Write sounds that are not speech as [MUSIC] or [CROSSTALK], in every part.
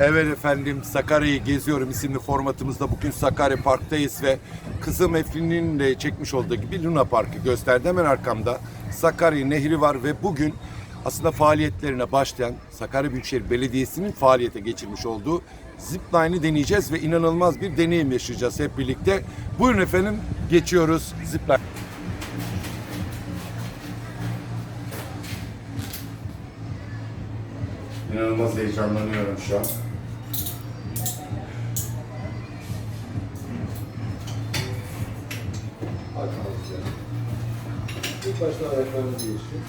Evet efendim Sakarya'yı geziyorum isimli formatımızda bugün Sakarya Park'tayız ve kızım Eflin'in de çekmiş olduğu gibi Luna Park'ı gösterdi. Hemen arkamda Sakarya Nehri var ve bugün aslında faaliyetlerine başlayan Sakarya Büyükşehir Belediyesi'nin faaliyete geçirmiş olduğu zipline'ı deneyeceğiz ve inanılmaz bir deneyim yaşayacağız hep birlikte. Buyurun efendim geçiyoruz zipline. İnanılmaz heyecanlanıyorum şu an. İlk başta ayaklarınızı geçin.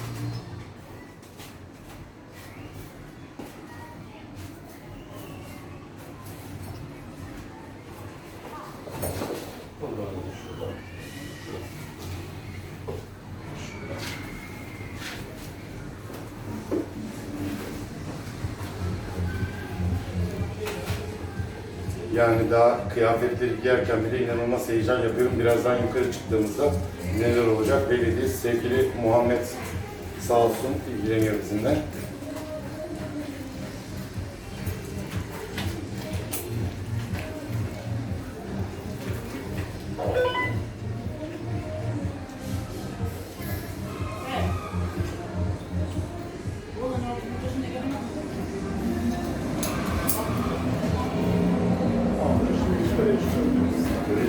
Yani daha kıyafetleri giyerken bile inanılmaz heyecan yapıyorum. Birazdan yukarı çıktığımızda neler olacak belli değil. Sevgili Muhammed sağ olsun ilgileniyor bizimle.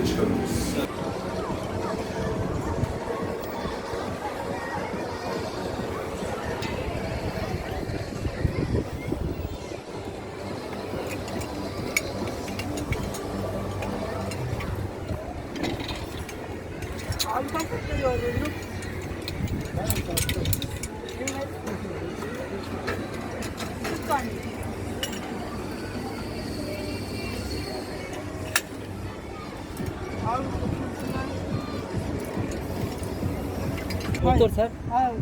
Böyle çıkabiliriz. Abi kaç dakika yoruldun? Evet. Motor sen. Abi.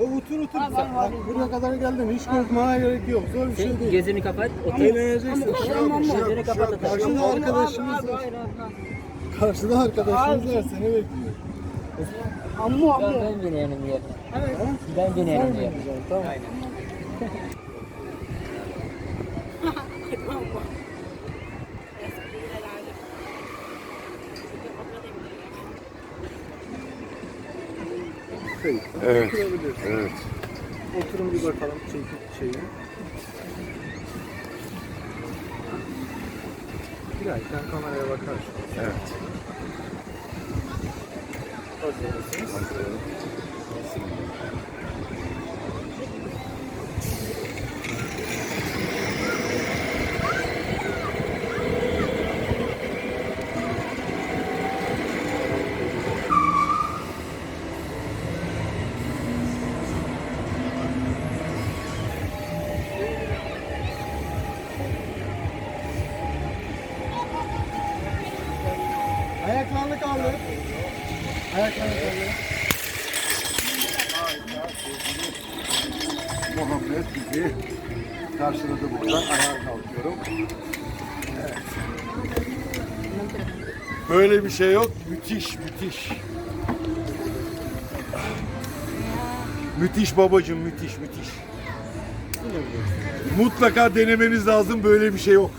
O otur otur. Abi, Bak, abi, bak, abi. buraya kadar geldin. Hiç korkmana gerek yok. Zor bir şey Sen değil. gözünü kapat. Otur. Eğleneceksin. Şey şey şey kapat. otur. Karşıda Abi, arkadaşımız var. hayır, hayır. Karşıda arkadaşımız var. Seni bekliyor. Ammu ammu. ben dönerim yerine. Evet. Ben Sen dönerim yerine. Tamam. [LAUGHS] Şey, Evet. Evet. Oturun bir bakalım çekip şeyi. Girerken kameraya bakarsın. Evet. Hazır mısınız? Ayaklarını kaldır. Ayaklarını kaldır. Muhammed bizi karşıladı buradan. Ayağa kalkıyorum. Böyle bir şey yok. Müthiş, müthiş. Müthiş babacığım, müthiş, müthiş. Mutlaka denemeniz lazım. Böyle bir şey yok.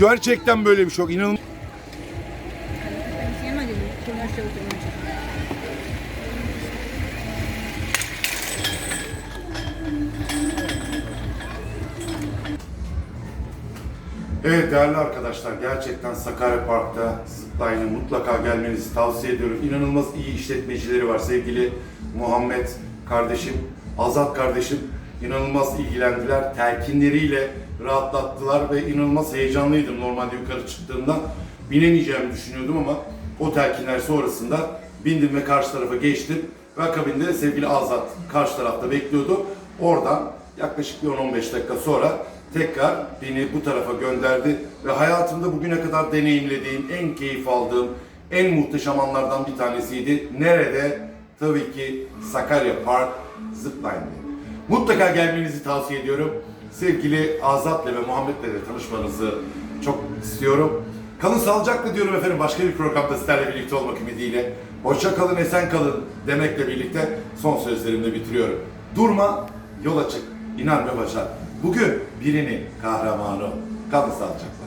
Gerçekten böyle bir şey yok. İnanılmaz. Evet değerli arkadaşlar gerçekten Sakarya Park'ta Zipline'e mutlaka gelmenizi tavsiye ediyorum. İnanılmaz iyi işletmecileri var sevgili Muhammed kardeşim, Azat kardeşim inanılmaz ilgilendiler. Telkinleriyle rahatlattılar ve inanılmaz heyecanlıydım normalde yukarı çıktığımda. Binemeyeceğimi düşünüyordum ama o telkinler sonrasında bindim ve karşı tarafa geçtim. Ve akabinde sevgili Azat karşı tarafta bekliyordu. Oradan yaklaşık bir 10-15 dakika sonra tekrar beni bu tarafa gönderdi ve hayatımda bugüne kadar deneyimlediğim, en keyif aldığım, en muhteşem anlardan bir tanesiydi. Nerede? Tabii ki Sakarya Park Zipline'de. Mutlaka gelmenizi tavsiye ediyorum. Sevgili Azat'la ve Muhammed'le de tanışmanızı çok istiyorum. Kalın sağlıcakla diyorum efendim. Başka bir programda sizlerle birlikte olmak ümidiyle. Hoşça kalın, esen kalın demekle birlikte son sözlerimle bitiriyorum. Durma, yola çık, inan ve başar. Bugün birinin kahramanı. Kalın sağlıcakla.